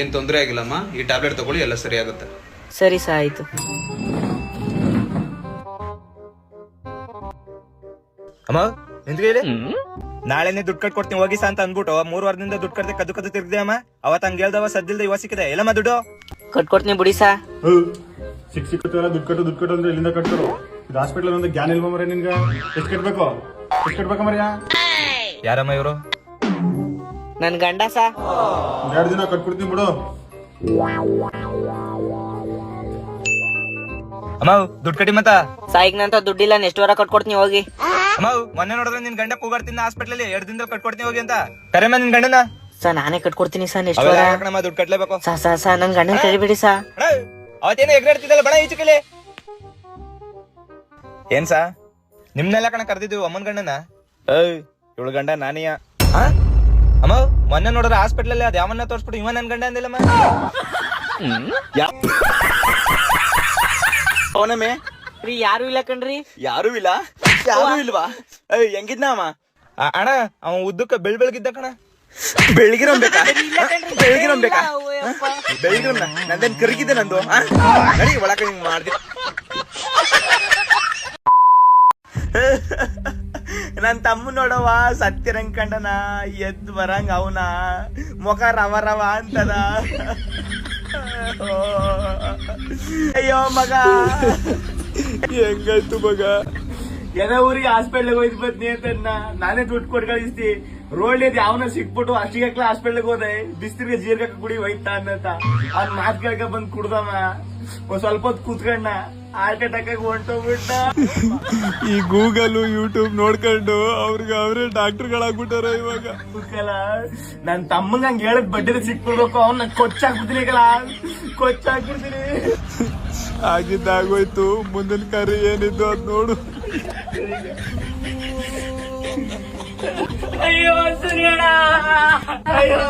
ಏನ್ ತೊಂದರೆ ಆಗಿಲ್ಲಮ್ಮ? ಈ ಟ್ಯಾಬ್ಲೆಟ್ ತಗೊಳ್ಳಿ ಎಲ್ಲ ಸರಿ ಆಗುತ್ತೆ. ಸರಿ ಸಾಯ್ತು ಅಮ್ಮ ನಿಂತ್ಕೊಳ್ಳಿ ನಾಳೆನೆ ದುಡ್ಡು ಕಟ್ಕೊಡ್ತೀನಿ ಹೋಗಿ ಹೋಗಿಸ ಅಂತ ಅಂದ್ಬಿಟ್ಟು ಮೂರ್ ವಾರದಿಂದ ದುಡ್ಡು ಕಟ್ಟದೆ ಕದ್ದು ಕದ್ದು ತಿರ್ಗಿದೆ ಅಮ್ಮ. ಅವತ್ ಹಂಗ ಹೇಳ್ದವ ಸದ್ದಿಲ್ದ ಇವ ಸಿಕ್ಕಿದೆ. ಎಲ್ಲಮ್ಮ ದುಡ್ಡು? ಕಟ್ಕೊಡ್ತೀನಿ ಬಿಡಿ ಸಾ. ಸಿಕ್ ಸಿಕ್ಕುತ್ತಲ್ಲ ದುಡ್ಡು ಕಟ್ಟು ದುಡ್ಡು ಕಟ್ಟು ಅಂದ್ರೆ ಇಲ್ಲಿಂದ ಕಟ್ಟರು ಇದು ಹಾಸ್ಪಿಟಲ್ ಒಂದು ಜ್ಞಾನ ಇಲ್ವಾ ಮರ ನಿನ್ಗ? ಎಷ್ಟು ಕಟ್ಬೇಕು? ಎಷ್ಟು ಕಟ್ಬೇಕು ಮರ್ಯಾ ಯಾರಮ್ಮ ಇವರು? ನನ್ ಗಂಡ ಸಾ. ಎರಡು ದಿನ ಕಟ್ಬಿಡ್ತೀನಿ ಬಿಡು. ಅಮ್ಮ ದುಡ್ಡು ಕಟ್ಟಿ ಮತ್ತ? ಸಾಯಿಗ್ ಈಗ ನಂತ ದುಡ್ಡಿಲ್ಲ ನೆಕ್ಸ್ಟ್ ವಾರ ಕಟ್ಕೊಡ್ತೀನಿ ಹೋಗಿ. ಅಮ್ಮ ಮೊನ್ನೆ ನೋಡಿದ್ರೆ ನಿನ್ ಗಂಡ ಕೂಗಾಡ್ತೀನಿ ಹಾಸ್ಪಿಟಲ್ ಎರಡು ದಿನದಲ್ಲಿ ಕಟ್ಕೊಡ್ತೀನಿ ಹೋಗಿ ಅಂತ. ಕರೆಮ್ಮ ನಿನ್ ಗಂಡನ ಸಾ ನಾನೇ ಕಟ್ಕೊಡ್ತೀನಿ ಸಾ ನೆಕ್ಸ್ಟ್ ವಾರ. ದುಡ್ಡು ಕಟ್ಲೇಬೇಕು? ಸಾ ಸಾ ಸಾ ನನ್ ಗಂಡನ ಕರಿಬೇಡಿ ಸಾ. ಅವತ್ತೇನೋ ಎಗ್ರಾಡ್ತಿದ್ದಲ್ಲ ಬಣ ಈಚೆಕಲಿ. ಏನ್ ಸಾ? ನಿಮ್ನೆಲ್ಲ ಕಣ ಕರ್ದಿದ್ವಿ ಅಮ್ಮನ್ ಗಂಡನ? ಏಯ್ ಇವಳು ಗಂಡ ನಾನಿಯ. ಆ? ಅಮ್ಮ ಮೊನ್ನೆ ನೋಡಿದ್ರೆ ಹಾಸ್ಪಿಟಲ್ ಅಲ್ಲಿ ಅದು ಯಾವನ್ನ ತೋರಿಸ್ಬಿಟ್ಟು ಇವನ್ ನನ್ ಗಂಡ ಅಂದಿಲ್ಲಮ್ಮ. ಅವನಮ್ಮೆ ರೀ ಯಾರು ಇಲ್ಲ ಕಣ್ರಿ. ಯಾರು ಇಲ್ಲ? ಯಾರು ಇಲ್ವಾ? ಏಯ್ ಹೆಂಗಿದ್ನ ಅಮ್ಮ ಆ, ಅಣ್ಣ ಅವ ಉದ್ದಕ್ಕ ಬೆಳ್ ಬೆಳಗಿದ್ದ ಕಣ. ಬೆಳಗಿರೋನ್ ಬೇಕಾ? ಬೆಳಗಿರೋನ್ ಬೇಕಾ? ಬೆಳಗಿರೋನ್ ನಂದೇನ್ ಕರಗಿದೆ ನಂದು ಆ? ನಡಿ ಒಳಕ ಹಿಂಗ್ ಮಾಡ್ದಿ. ನನ್ ತಮ್ಮ ನೋಡವ ಸತ್ಯ ಕಂಡನ ಎದ್ ಬರಂಗ ಅವನ. ಮುಖ ರವ ರವ ಅಂತದ. ಅಯ್ಯೋ ಮಗ. ಹೆಂಗಾಯ್ತು ಮಗ? ಎದ ಊರಿಗೆ ಹಾಸ್ಪಿಟ್ಲ್ ಹೋಯ್ತು ಬದ್ನಿ ಅಂತ ನಾನೇ ದುಡ್ಡು ಕೊಟ್ಟು ಕಳಿಸ್ತಿ. ರೋಡ್ ಯಾವನ ಸಿಕ್ಬಿಟ್ಟು ಅಷ್ಟಿಗೆ ಹಾಸ್ಪಿಟ್ಲ್ಗೆ ಹೋದೆ. ಬಿಸ್ತಿರ್ಗೆ ಜೀರ್ಗಕ್ಕೆ ಕುಡಿ ಹೋಯ್ತಾ ಅನ್ನತ ಅವ್ನ ಮಾತ್ ಕೇಳ್ಕ ಬಂದ್ ಕುಡ್ದಮ್ಮ ಒಂದ್ ಸ್ವಲ್ಪ ಹೊತ್ತು ಕೂತ್ಕೊಂಡ ಹಾರ್ಟ್ ಅಟ್ಯಾಕ್ ಆಗಿ ಹೊಂಟೋಗ್ಬಿಟ್ಟ ಈ ಗೂಗಲ್ ಯೂಟ್ಯೂಬ್ ನೋಡ್ಕೊಂಡು ಅವ್ರಿಗೆ ಅವರೇ ಡಾಕ್ಟರ್ಗಳಾಗ್ಬಿಟ್ಟಾರ ಇವಾಗ. ನನ್ ತಮ್ಮಂಗ ಹಂಗ ಹೇಳಕ್ ಬಡ್ಡಿ ಸಿಕ್ಬಿಡ್ಬೇಕು ಅವ್ನ ಕೊಚ್ಚಾಕ್ಬಿಡ್ತೀನಿ ಕಲ ಕೊಚ್ಚಾಕ್ಬಿಡ್ತೀನಿ. ಆಗಿದ್ದಾಗೋಯ್ತು ಮುಂದಿನ ಕರಿ ಏನಿದ್ದು ಅದ್ ನೋಡು. ಅಯ್ಯೋ ಅಯ್ಯೋ.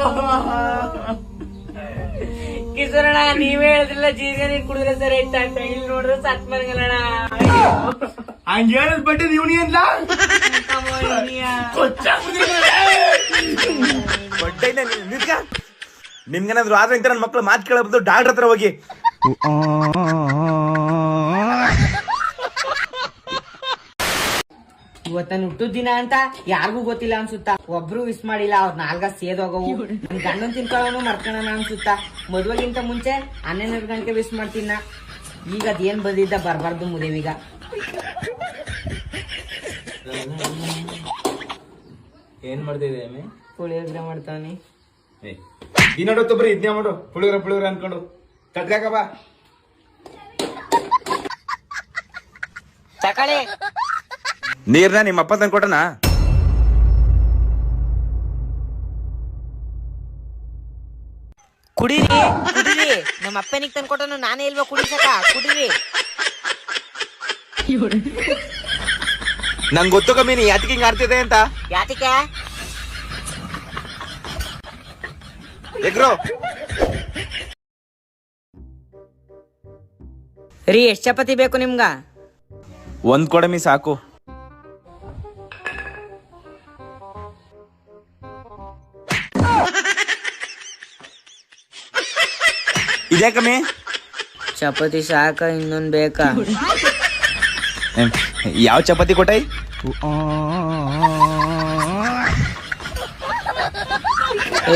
ಕಿಶೋರಣ ನೀವೇ ಹೇಳಿದ್ರಲ್ಲ ಜೀರಿಗೆ ನೀರು ಕುಡಿದ್ರೆ ಸರಿ ಆಯ್ತಾ ಅಂತ ಇಲ್ಲಿ ನೋಡಿದ್ರೆ ಸತ್ ಮನಗಲಣ ಹಂಗ ಹೇಳದ್ ಬಟ್ಟೆ ಯೂನಿಯನ್ ನಿಂತ್ಕ. ನಿಮ್ಗೇನಾದ್ರು ಆದ್ರೆ ಇಂತ ನನ್ನ ಮಕ್ಳು ಮಾತು ಕೇಳಬಹುದು ಡಾಕ್ಟರ್ ಹತ್ರ ಹೋಗಿ. ಇವತ್ತ ಹುಟ್ಟು ದಿನ ಅಂತ ಯಾರಿಗೂ ಗೊತ್ತಿಲ್ಲ ಅನ್ಸುತ್ತಾ? ಒಬ್ರು ವಿಸ್ ಮಾಡಿಲ್ಲ ಅವ್ರ ನಾಲ್ಗ ಸೇದೋಗವು. ನನ್ ಗಂಡನ್ ತಿನ್ಕೊಳ್ಳೋನು ಮರ್ಕೊಳ್ಳೋಣ ಅನ್ಸುತ್ತಾ? ಮದ್ವೆಗಿಂತ ಮುಂಚೆ ಹನ್ನೆರಡು ಗಂಟೆ ವಿಸ್ ಮಾಡ್ತೀನ ಈಗ ಅದೇನ್ ಬಂದಿದ್ದ ಬರ್ಬಾರ್ದು ಮುದೇವಿಗ ಏನ್ ಮಾಡ್ತಿದ್ದೆ ಪುಳಿಯೋಗ್ರೆ ಮಾಡ್ತಾನೆ ಏ ನೋಡತ್ತು ತೊಬ್ರಿ ಇದ್ನೇ ಮಾಡು. ಪುಳಿಯೋಗ್ರೆ ಪುಳಿಯೋಗ್ರೆ ಅನ್ಕೊಂಡು. ಕಟ್ಕಾಕ ಬಾ. ತಕಳಿ ನೀರ್ನ ನಿಮ್ಮ ಅಪ್ಪ ತಂದು ಕೊಟ್ಟನಾ? ಕುಡೀರಿ ಕುಡೀರಿ. ನಮ್ಮ ಅಪ್ಪನಿಗೆ ತಂದ್ಕೊಟ್ಟನು ನಾನೇ ಇಲ್ವಾ ಕುಡಿಸಕ? ಕುಡೀರಿ. ನಂಗೆ ಗೊತ್ತು ಕಮ್ಮಿ ನೀ ಯಾತಿಗೆ ಹಿಂಗ್ ಆಡ್ತಿದೆ ಅಂತ. ಯಾತಿಕೆ? ಎಗ್ರೋ. ರೀ ಎಷ್ಟ್ ಚಪಾತಿ ಬೇಕು ನಿಮ್ಗ? ಒಂದ್ ಕೊಡಮಿ ಸಾಕು. ಇದೇ ಕಮ್ಮಿ? ಚಪಾತಿ ಸಾಕ ಇನ್ನೊಂದು ಬೇಕಾ? ಯಾವ ಚಪಾತಿ ಕೊಟ್ಟೈ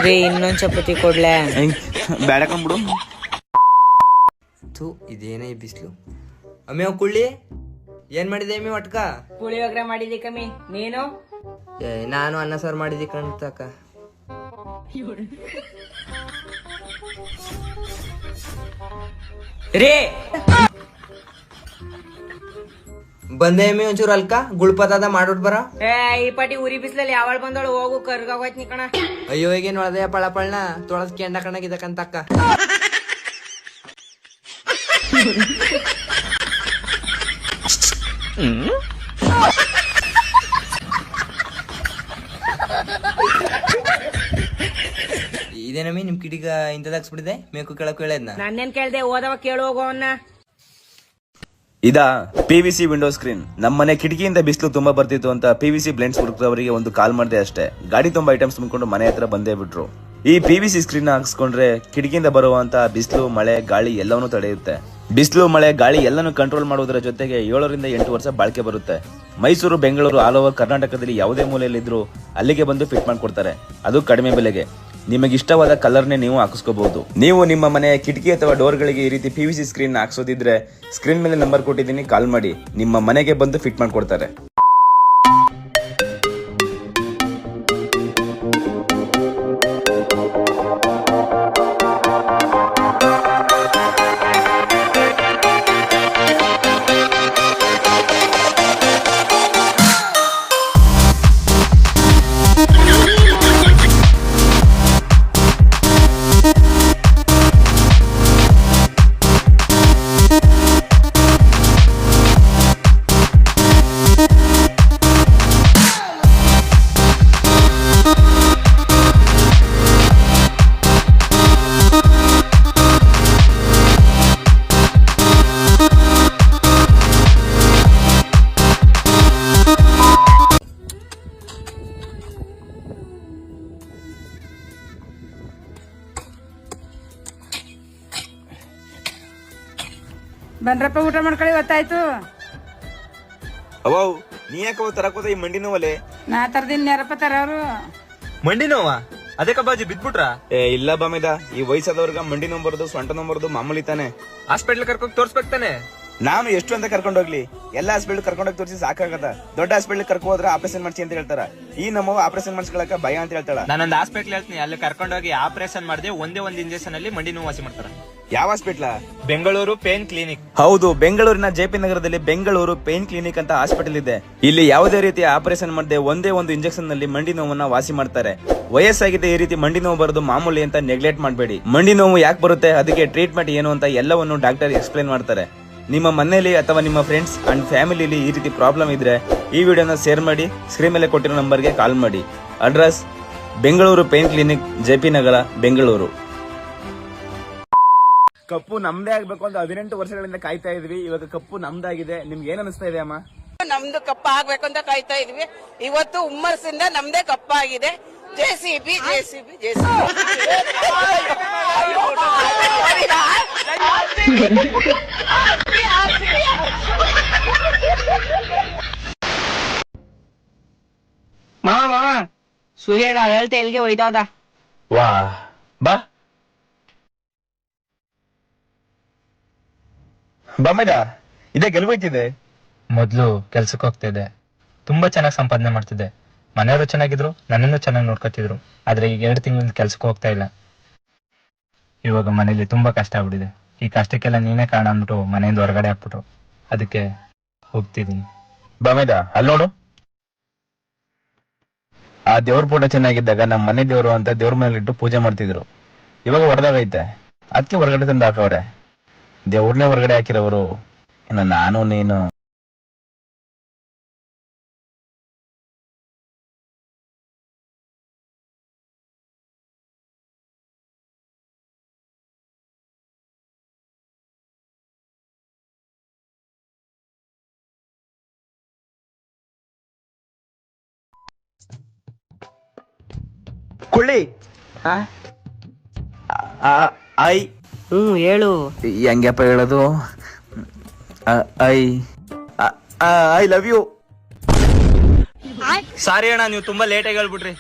ರೀ ಇನ್ನೊಂದು ಚಪಾತಿ ಕೊಡ್ಲೆ. ಬೇಡ ಕಂಬಿಡು. ಥೂ ಇದೇನೇ ಈ ಬಿಸಿಲು. ಅಮ್ಮೆ ಕುಳ್ಳಿ. ಏನ್ ಮಾಡಿದೆ ಅಮ್ಮಿ ಒಟ್ಕ? ಪುಳಿಯೋಗರೆ ಮಾಡಿದಿ ಕಮ್ಮಿ. ನೀನು? ನಾನು ಅನ್ನ ಸಾರು ಮಾಡಿದಿ ಕಣ್ತಕ್ಕ. ರೀ! ಬಂದೆ ಮೇ ಒಂಚೂರು ಅಲ್ಕ? ಗುಳ್ಪದಾದ ಮಾಡೋಟ್ ಬರ? ಏ ಈ ಪಾಟಿ ಉರಿ ಬಿಸ್ಲಲ್ಲಿ ಯಾವಳ್ ಬಂದಳು ಹೋಗು ಕರ್ಗೋಯ್ತು ಕಣ. ಅಯ್ಯೋ ಈಗೇನ್ ಒಳದೆ ಪಳ ಪಳ್ನ ತೊಳದ್ ಕೆಂಡ ಕಣಗಿದಕ್ಕಂತಕ್ಕ ಇದೇನಮ್ಮಿ ನಿಮ್ ಕಿಡಿಗ ಇಂಥದಾಕ್ಸ್ಬಿಟ್ಟಿದೆ ಮೇಕು ಕೇಳಕ್ ಹೇಳದ್ನ ನನ್ನೇನ್ ಕೇಳ್ದೆ? ಓದವ ಕೇಳು ಹೋಗೋ ಅವನ್ನ ಇದಾ P V C window screen ನಮ್ಮ ಮನೆ ಕಿಟಕಿಯಿಂದ ಬಿಸಿಲು ತುಂಬಾ ಬರ್ತಿತ್ತು ಅಂತ ಪಿ ವಿ ಸಿ ಬ್ಲೆಂಡ್ಸ್ ಹುಡುಕ್ರವರಿಗೆ ಒಂದು ಕಾಲ್ ಮಾಡಿದೆ ಅಷ್ಟೇ. ಗಾಡಿ ತುಂಬಾ ಐಟಮ್ಸ್ ತುಂಬಿಕೊಂಡು ಮನೆ ಹತ್ರ ಬಂದೇ ಬಿಟ್ರು. ಈ ಪಿ ವಿ ಸಿ ಸ್ಕ್ರೀನ್ ಹಾಕ್ಸ್ಕೊಂಡ್ರೆ ಕಿಟಕಿಯಿಂದ ಬರುವಂತ ಬಿಸಿಲು ಮಳೆ ಗಾಳಿ ಎಲ್ಲವನ್ನೂ ತಡೆಯುತ್ತೆ. ಬಿಸಿಲು ಮಳೆ ಗಾಳಿ ಎಲ್ಲನೂ ಕಂಟ್ರೋಲ್ ಮಾಡುವುದರ ಜೊತೆಗೆ ಏಳರಿಂದ ಎಂಟು ವರ್ಷ ಬಾಳಿಕೆ ಬರುತ್ತೆ. ಮೈಸೂರು ಬೆಂಗಳೂರು ಆಲ್ ಓವರ್ ಕರ್ನಾಟಕದಲ್ಲಿ ಯಾವುದೇ ಮೂಲೆಯಲ್ಲಿದ್ರು ಅಲ್ಲಿಗೆ ಬಂದು ಫಿಟ್ ಮಾಡಿಕೊಡ್ತಾರೆ. ಅದು ಕಡಿಮೆ ಬೆಲೆಗೆ. ನಿಮಗೆ ಇಷ್ಟವಾದ ಕಲರ್ನೇ ನೀವು ಹಾಕಿಸ್ಕೋಬಹುದು. ನೀವು ನಿಮ್ಮ ಮನೆಯ ಕಿಟಕಿ ಅಥವಾ ಡೋರ್ಗಳಿಗೆ ಈ ರೀತಿ ಪಿ ವಿ ಸ್ಕ್ರೀನ್ ಹಾಕ್ಸೋದಿದ್ರೆ ಸ್ಕ್ರೀನ್ ಮೇಲೆ ನಂಬರ್ ಕೊಟ್ಟಿದ್ದೀನಿ, ಕಾಲ್ ಮಾಡಿ. ನಿಮ್ಮ ಮನೆಗೆ ಬಂದು ಫಿಟ್ ಮಾಡ್ಕೊಡ್ತಾರೆ. ಬನ್ರಪ್ಪ ಊಟ ಮಾಡ್ಕೊಳ್ಳಿ ಗೊತ್ತಾಯ್ತು. ಅವಾವ್ ನೀ ಯಾಕೆ ತರಕೋತ ಹೋದ ಈ ಮಂಡಿ ನೋವಲೆ ನಾ ತರದಿನ್ ಯಾರಪ್ಪ ತರವ್ರು ಮಂಡಿ ನೋವ? ಅದಕ್ಕ ಬಾಜಿ ಬಿದ್ಬಿಟ್ರ? ಏ ಇಲ್ಲ ಬಾಮಿದ. ಈ ವಯಸ್ಸಾದವ್ರಿಗ ಮಂಡಿ ನೋವು ಬರೋದು ಸೊಂಟ ನೋವು ಬರೋದು ಮಾಮೂಲಿ ತಾನೆ. ಹಾಸ್ಪಿಟ್ಲ್ ಕರ್ಕೊಂಡ್ ತೋರ್ಸ್ಬೇಕು ತಾನೆ. ನಾನು ಎಷ್ಟು ಅಂತ ಕರ್ಕೊಂಡ್ ಹೋಗ್ಲಿ. ಎಲ್ಲ ಹಾಸ್ಪಿಟಲ್ ಕರ್ಕೊಂಡೋಗಿ ತೋರಿಸಿ ಸಾಕಾಗದ. ದೊಡ್ಡ ಹಾಸ್ಪಿಟಲ್ ಕರ್ಕೊ ಹೋದ್ರೆ ಆಪರೇಷನ್ ಮಾಡ್ಸಿ ಅಂತ ಹೇಳ್ತಾರ. ಈ ನಮ್ಮ ಆಪರೇಷನ್ ಮಾಡಿಸ್ಕೊಳಕ ಭಯ ಅಂತ ಹೇಳ್ತಾಳ. ನಾನೊಂದು ಹಾಸ್ಪಿಟ್ಲ್ ಹೇಳ್ತೀನಿ. ಅಲ್ಲಿ ಕರ್ಕೊಂಡೋಗಿ ಆಪರೇಷನ್ ಮಾಡಿದೆ ಒಂದೇ ಒಂದು ಇಂಜೆಕ್ಷನ್ ಅಲ್ಲಿ ಮಂಡಿ ನೋವು ವಾಸಿ ಮಾಡ್ತಾರೆ. ಯಾವ ಹಾಸ್ಪಿಟ್ಲ ಬೆಂಗಳೂರು ಪೇನ್ ಕ್ಲಿನಿಕ್. ಹೌದು ಬೆಂಗಳೂರಿನ ಜೆಪಿ ನಗರದಲ್ಲಿ ಬೆಂಗಳೂರು ಪೇನ್ ಕ್ಲಿನಿಕ್ ಅಂತ ಹಾಸ್ಪಿಟಲ್ ಇದೆ. ಇಲ್ಲಿ ಯಾವುದೇ ರೀತಿಯ ಆಪರೇಷನ್ ಮಾಡದೆ ಒಂದೇ ಒಂದು ಇಂಜೆಕ್ಷನ್ನಲ್ಲಿ ಮಂಡಿ ನೋವನ್ನ ವಾಸಿ ಮಾಡ್ತಾರೆ. ವಯಸ್ಸಾಗಿದೆ ಈ ರೀತಿ ಮಂಡಿ ನೋವು ಬರೋದು ಮಾಮೂಲಿ ಅಂತ ನೆಗ್ಲೆಕ್ಟ್ ಮಾಡಬೇಡಿ. ಮಂಡಿ ನೋವು ಯಾಕೆ ಬರುತ್ತೆ? ಅದಕ್ಕೆ ಟ್ರೀಟ್ಮೆಂಟ್ ಏನು ಅಂತ ಎಲ್ಲವನ್ನು ಡಾಕ್ಟರ್ ಎಕ್ಸ್ಪ್ಲೈನ್ ಮಾಡ್ತಾರೆ. ನಿಮ್ಮ ಮನೆಯಲ್ಲಿ ಅಥವಾ ನಿಮ್ಮ ಫ್ರೆಂಡ್ಸ್ ಅಂಡ್ ಫ್ಯಾಮಿಲಿಲಿ ಈ ರೀತಿ ಪ್ರಾಬ್ಲಮ್ ಇದ್ರೆ ಈ ವಿಡಿಯೋನ ಶೇರ್ ಮಾಡಿ ಸ್ಕ್ರೀನ್ ಮೇಲೆ ಕೊಟ್ಟಿರೋ ನಂಬರ್ಗೆ ಕಾಲ್ ಮಾಡಿ. Address Bengaluru pain clinic J P Nagar Bengaluru. Cup ನಮ್ದೇ ಆಗ್ಬೇಕು ಅಂತ ಹದಿನೆಂಟು ವರ್ಷಗಳಿಂದ ಕಾಯ್ತಾ ಇದ್ವಿ. ಇವಾಗ ಕಪ್ಪು ನಮ್ದಾಗಿದೆ. ನಿಮ್ಗೆ ಏನ್ ಅನಿಸ್ತಾ ಇದೆ ಅಮ್ಮ? ನಮ್ದು ಕಪ್ಪ ಆಗ್ಬೇಕು ಅಂತ ಕಾಯ್ತಾ ಇದ್ವಿ. ಇವತ್ತು ಉಮ್ಮರ್ಸಿಂದ ನಮ್ದೇ ಕಪ್ಪ ಆಗಿದೆ J C B J C B J C ಮಾವ ಮಾವ. ಸೂರ್ಯ ಹೇಳ್ತಾ ಇಲ್ಲಿಗೆ ಹೋಯ್ತಾದ ವಾ ಬಾ. ಬಾಮೈದ ಇದೆ ಗೆಲ್ಬೇಕಿದೆ ಮೊದ್ಲು ಕೆಲ್ಸಕ್ಕೆ ಹೋಗ್ತಿದ್ದೆ. ತುಂಬಾ ಚೆನ್ನಾಗಿ ಸಂಪಾದನೆ ಮಾಡ್ತಿದ್ದೆ. ಮನೆಯವರು ಚೆನ್ನಾಗಿದ್ರು ನನ್ನನ್ನು ಚೆನ್ನಾಗಿ ನೋಡ್ಕೊತಿದ್ರು. ಆದ್ರೆ ಈಗ ಎರಡು ತಿಂಗಳಿಂದ ಕೆಲ್ಸಕ್ಕೆ ಹೋಗ್ತಾ ಇಲ್ಲ. ಇವಾಗ ಮನೇಲಿ ತುಂಬಾ ಕಷ್ಟ ಆಗ್ಬಿಟ್ಟಿದೆ. ಈ ಕಷ್ಟಕ್ಕೆಲ್ಲ ನೀನೇ ಕಾರಣ ಅಂದ್ಬಿಟ್ಟು ಮನೆಯಿಂದ ಹೊರಗಡೆ ಹಾಕ್ಬಿಟ್ರು. ಅದಕ್ಕೆ ಹೋಗ್ತಿದ್ದೀನಿ. ಬಮೇದ ಅಲ್ಲಿ ನೋಡು. ಆ ದೇವ್ರ ಫೋಟೋ ಚೆನ್ನಾಗಿದ್ದಾಗ ನಮ್ಮ ಮನೆ ದೇವ್ರು ಅಂತ ದೇವ್ರ ಮನೇಲಿ ಇಟ್ಟು ಪೂಜೆ ಮಾಡ್ತಿದ್ರು. ಇವಾಗ ಹೊಡೆದಾಗೈತೆ ಅದಕ್ಕೆ ಹೊರಗಡೆ ತಂದು ಹಾಕವ್ರೆ. ದೇವ್ರನ್ನೇ ಹೊರಗಡೆ ಹಾಕಿರೋರು. ಇನ್ನು ನಾನು ನೀನು. ಕೊಳ್ಳಿ. ಐ ಹ್ಮ್ ಹೇಳು. ಹೆಂಗಪ್ಪ ಹೇಳೋದು? I I love you. Sorry ಅಣ್ಣ ನೀವು ತುಂಬಾ ಲೇಟ್ ಆಗಿ ಹೇಳ್ಬಿಟ್ರಿ.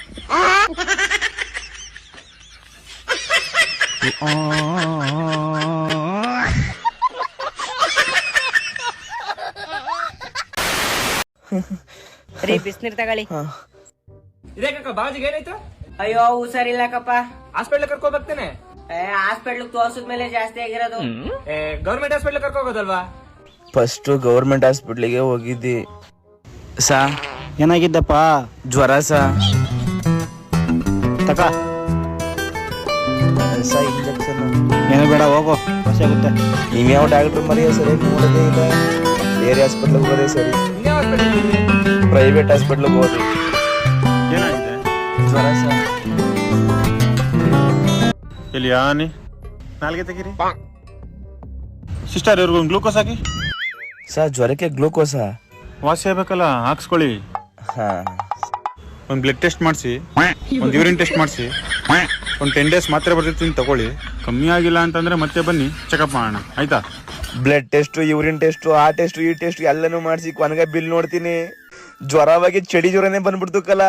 ರೀ ಬಿಸ್ನೀರ್ ತಗೊಳ್ಳಿ. ಇದೇಕಕ್ಕ ಬಾಜಿಗೆ ಏನಾಯ್ತು? ಅಯ್ಯೋ ಹುಷಾರಿಲ್ಲಕಪ್ಪ ಹಾಸ್ಪಿಟ್ಲ್ ಕರ್ಕೊ ಬರ್ತೇನೆ. ಹಾಸ್ಪಿಟ್ಲ್ ತೋರ್ಸಿದ್ಮೇಲೆ ಜಾಸ್ತಿ ಆಗಿರೋದು. ಗೌರ್ಮೆಂಟ್ ಹಾಸ್ಪಿಟ್ಲ್ ಕರ್ಕೊ ಹೋಗೋದಲ್ವಾ? ಫಸ್ಟ್ ಗೌರ್ಮೆಂಟ್ ಹಾಸ್ಪಿಟ್ಲಿಗೆ ಹೋಗಿದ್ದಿ. ಸಾ? ಏನಾಗಿದ್ದಪ್ಪ? ಜ್ವರ ಸಾ? ತಕ. ಸಾ ಇಂಜೆಕ್ಷನ್ ಏನು ಬೇಡ ಹೋಗೋ. ಹೊಸ ಆಗುತ್ತೆ. ನೀವ್ಯಾವ ಡಾಕ್ಟರ್ ಮರಿಯ ಸರಿಯಾಗಿ ನೋಡೋದೇ ಇಲ್ಲ. ಬೇರೆ ಹಾಸ್ಪಿಟ್ಲಿಗೆ ಹೋಗೋದೇ ಸರಿ. ಪ್ರೈವೇಟ್ ಹಾಸ್ಪಿಟ್ಲಿಗೆ ಹೋದ್ರಿ? ಏನಾಗಿದೆ? ಜ್ವರ ಸಾ? ಇಲ್ಲಿ ಯಾನಿ ನಾಲ್ಗೆ ತೆಗೀರಿ. ಸಿಸ್ಟರ್ ಇವ್ರಿಗೊಂದು ಗ್ಲೂಕೋಸ್ ಹಾಕಿ. ಸರ್ ಜ್ವರಕ್ಕೆ ಗ್ಲೂಕೋಸಾ? ವಾಸಿ ಆಗ್ಬೇಕಲ್ಲ ಹಾಕ್ಸ್ಕೊಳ್ಳಿ. ಹಾಂ. ಒಂದು ಬ್ಲಡ್ ಟೆಸ್ಟ್ ಮಾಡಿಸಿ ಒಂದು ಯೂರಿನ್ ಟೆಸ್ಟ್ ಮಾಡಿಸಿ ಒಂದು ಟೆನ್ ಡೇಸ್ ಮಾತ್ರೆ ಬರ್ತಿರ್ತೀನಿ ತಗೊಳ್ಳಿ. ಕಮ್ಮಿ ಆಗಿಲ್ಲ ಅಂತಂದ್ರೆ ಮತ್ತೆ ಬನ್ನಿ ಚೆಕಪ್ ಮಾಡೋಣ. ಆಯ್ತಾ? ಬ್ಲಡ್ ಟೆಸ್ಟು ಯೂರಿನ್ ಟೆಸ್ಟು ಆ ಟೆಸ್ಟು ಈ ಟೆಸ್ಟು ಎಲ್ಲನೂ ಮಾಡಿಸಿ ಕೊನೆಗೆ ಬಿಲ್ ನೋಡ್ತೀನಿ. ಜ್ವರವಾಗಿ ಚಳಿ ಜ್ವರನೇ ಬಂದ್ಬಿಡ್ತು ಕಲ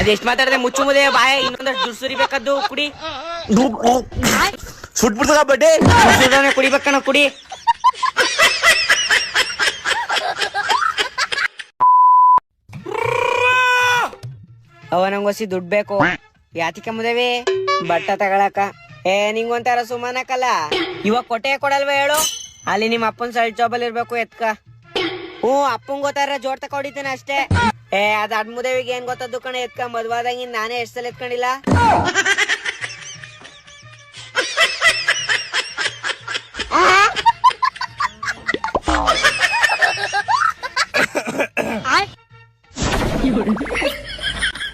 ಅದೆಷ್ಟು ಮಾತಾಡದೆ? ಮುಚ್ಚು ಮುದೆ ಬಾಯ ಇನ್ನೊಂದಷ್ಟು ಸುರಿಬೇಕದ್ದು ಕುಡಿ. ಸುಟ್ಬಿಡ್ತದ ಬಡ್ಡೆ? ಸುಡನೆ ಕುಡಿಬೇಕಣ ಕುಡಿ. ಅವ ನಂಗೊಸಿ ದುಡ್ಡು ಬೇಕು. ಯಾತಿಕ ಮುದೇವಿ? ಬಟ್ಟ ತಗೊಳಕ. ಏ ನಿಂಗೊಂತಾರ ಸುಮಾನಕಲ್ಲ. ಇವಾಗ ಕೊಟ್ಟೆ ಕೊಡಲ್ವ ಹೇಳು? ಅಲ್ಲಿ ನಿಮ್ಮ ಅಪ್ಪನ್ ಸೈಡ್ ಜಾಬಲ್ಲಿ ಇರ್ಬೇಕು ಎತ್ಕ. ಹ್ಞೂ ಅಪ್ಪಂಗ್ ಗೊತ್ತಾರ ಜೋಡ್ ತಕೊಂಡಿದ್ದೇನೆ ಅಷ್ಟೇ. ಏ ಅದ್ ಅಡ್ಮುದೇವಿಗೆ ಏನ್ ಗೊತ್ತದ್ದು ಕಣ ಎತ್ಕ ಮದ್ವಾದಂಗಿನ್ ನಾನೇ ಎಷ್ಟ್ ಸಲ ಎತ್ಕೊಂಡಿಲ್ಲ?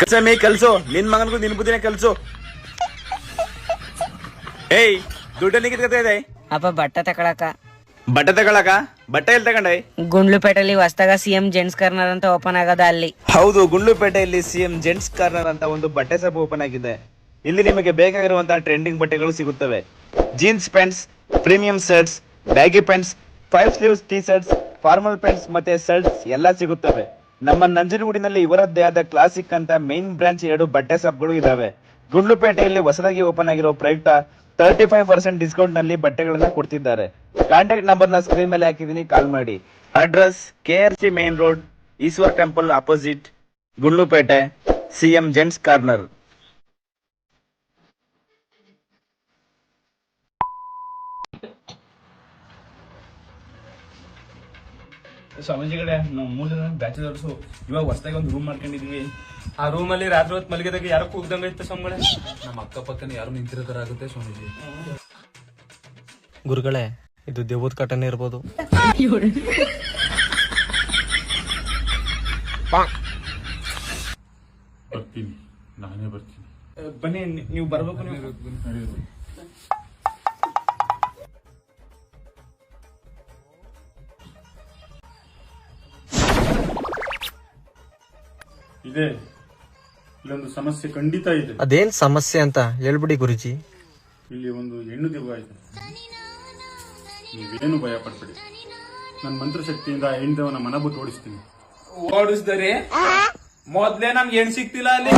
ಕಸ ಮೇ ಕಲ್ಸು. ನಿನ್ ಮಗನ್ಗೂ ನಿನ್ ಬುದ್ಧಿನೇ ಕಲ್ಸು. ಏಯ್ ದುಡ್ಡಲ್ಲಿ ಇದೆ ಅಪ್ಪ ಬಟ್ಟ ತಕೊಳಕ ಬಟ್ಟೆ ತಗೊಳಕ? ಬಟ್ಟೆ ಎಲ್ಲಿ ತಗೊಂಡೆ? ಗುಂಡ್ಲುಪೇಟೆಯಲ್ಲಿ ಹೊಸದಾಗ ಸಿಎಂ ಜೆಂಟ್ಸ್ ಕಾರ್ನರ್ ಅಂತ ಓಪನ್ ಆಗದ ಅಲ್ಲಿ. ಹೌದು ಗುಂಡ್ಲುಪೇಟೆಯಲ್ಲಿ ಸಿಎಂ ಜೆಂಟ್ಸ್ ಕಾರ್ನರ್ ಅಂತ ಒಂದು ಬಟ್ಟೆ ಶಾಪ್ ಓಪನ್ ಆಗಿದೆ. ಇಲ್ಲಿ ನಿಮಗೆ ಬೇಕಾಗಿರುವಂತಹ ಟ್ರೆಂಡಿಂಗ್ ಬಟ್ಟೆಗಳು ಸಿಗುತ್ತವೆ. Jeans pants premium shirts baggy pants five sleeves T shirts formal pants ಮತ್ತೆ ಶರ್ಟ್ಸ್ ಎಲ್ಲ ಸಿಗುತ್ತವೆ. ನಮ್ಮ ನಂಜನಗೂಡಿನಲ್ಲಿ ಇವರದ್ದೇ ಆದ ಕ್ಲಾಸಿಕ್ ಅಂತ ಮೇನ್ ಬ್ರಾಂಚ್ ಎರಡು ಬಟ್ಟೆ ಶಾಪ್ಗಳು ಇದಾವೆ. ಗುಂಡ್ಲುಪೇಟೆಯಲ್ಲಿ ಹೊಸದಾಗಿ ಓಪನ್ ಆಗಿರೋ ಪ್ರಯುಕ್ತ ತರ್ಟಿ ಫೈವ್ ಪರ್ಸೆಂಟ್ ಡಿಸ್ಕೌಂಟ್ನಲ್ಲಿ ಬಟ್ಟೆಗಳನ್ನ ಕೊಡ್ತಿದ್ದಾರೆ. ಕಾಂಟ್ಯಾಕ್ಟ್ ನಂಬರ್ನ ಸ್ಕ್ರೀನ್ ಮೇಲೆ ಹಾಕಿದೀನಿ ಕಾಲ್ ಮಾಡಿ. Address K R C main road Eshwar temple opposite Gundlupet C M gents corner ಸ್ವಾಮೀಜಿಗಳೇ ನಾವು ಮೂರು ಜನ ಬ್ಯಾಚುಲರ್ಸು ಇವಾಗ ಹೊಸದಾಗಿ ಒಂದು ರೂಮ್ ಮಾಡ್ಕೊಂಡಿದ್ವಿ. ಆ ರೂಮಲ್ಲಿ ರಾತ್ರಿ ಹೊತ್ತು ಮಲಗಿದಾಗ ಯಾರು ಕೂಗ್ದಂಗ ಇತ್ತು ಸ್ವಾಮಿಗಳೇ. ನಮ್ಮ ಅಕ್ಕಪಕ್ಕನ ಯಾರು ನಿಂತಿರೋ ಆಗುತ್ತೆ ಸ್ವಾಮೀಜಿ. ಗುರುಗಳೇ ಇದು ದೇವದ ಕಟನೆ ಇರ್ಬೋದು. ಬರ್ತೀನಿ. ನಾನೇ ಬರ್ತೀನಿ. ಬನ್ನಿ ನೀವು ಬರ್ಬೇಕು ನೀವು. ಇದೆ. ಇಲ್ಲೊಂದು ಸಮಸ್ಯೆ ಖಂಡಿತ ಇದೆ. ಅದೇನ್ ಸಮಸ್ಯೆ ಅಂತ ಹೇಳ್ಬಿಡಿ ಗುರುಜಿ. ಇಲ್ಲಿ ಒಂದು ಹೆಣ್ಣು ದೆವ್ವ ಇದೆ. ನೀವೇನು ಭಯ ಪಡ್ಬೇಡಿ. ನನ್ನ ಮಂತ್ರಶಕ್ತಿಯಿಂದ ಹೆಣ್ಣವನ ಹೆಣ್ಣು ದೆವ್ವನ ಮನ ಬಿಟ್ಟು ಓಡಿಸ್ತೀನಿ. ಓಡಿಸಿದರೆ ಮೊದ್ಲೇ ನಮ್ಗೆ ಹೆಣ್ ಸಿಕ್ತಿಲ್ಲ ಅಲ್ಲಿ.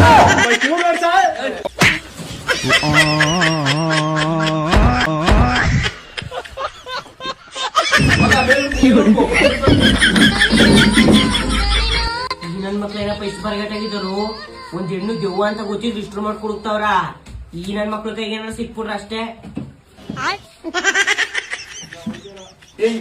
ನನ್ ಮಕ್ಳು ಏನಪ್ಪ ಇಷ್ಟು ಬರಗಟ್ಟಾಗಿದ್ದರು? ಒಂದ್ ಹೆಣ್ಣು ದೆವ್ವ ಅಂತ ಗೊತ್ತಿದ್ರು ಇಷ್ಟು ಮಾಡಿ ಕೊಡುತ್ತವ್ರ. ಈ ನನ್ ಮಕ್ಳ ಕೈಗೆ ಏನಾರ ಸಿಕ್ಬಿಟ್ರ ಅಷ್ಟೇ. ಏನು